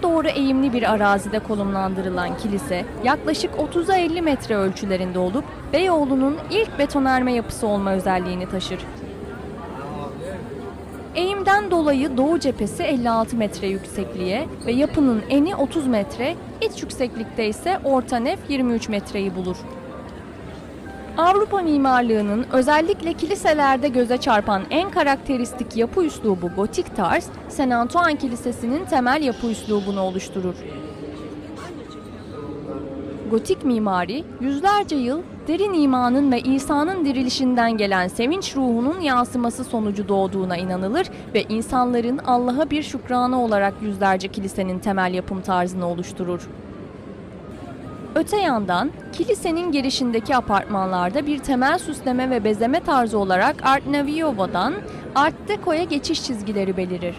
batıya doğru eğimli bir arazide konumlandırılan kilise yaklaşık 30'a 50 metre ölçülerinde olup Beyoğlu'nun ilk betonarme yapısı olma özelliğini taşır. Eğimden dolayı doğu cephesi 56 metre yüksekliğe ve yapının eni 30 metre, iç yükseklikte ise orta nef 23 metreyi bulur. Avrupa mimarlığının özellikle kiliselerde göze çarpan en karakteristik yapı üslubu gotik tarz, St. Antoine Kilisesi'nin temel yapı üslubunu oluşturur. Gotik mimari, yüzlerce yıl derin imanın ve İsa'nın dirilişinden gelen sevinç ruhunun yansıması sonucu doğduğuna inanılır ve insanların Allah'a bir şükranı olarak yüzlerce kilisenin temel yapım tarzını oluşturur. Öte yandan kilisenin girişindeki apartmanlarda bir temel süsleme ve bezeme tarzı olarak Art Nouveau'dan Art Deco'ya geçiş çizgileri belirir.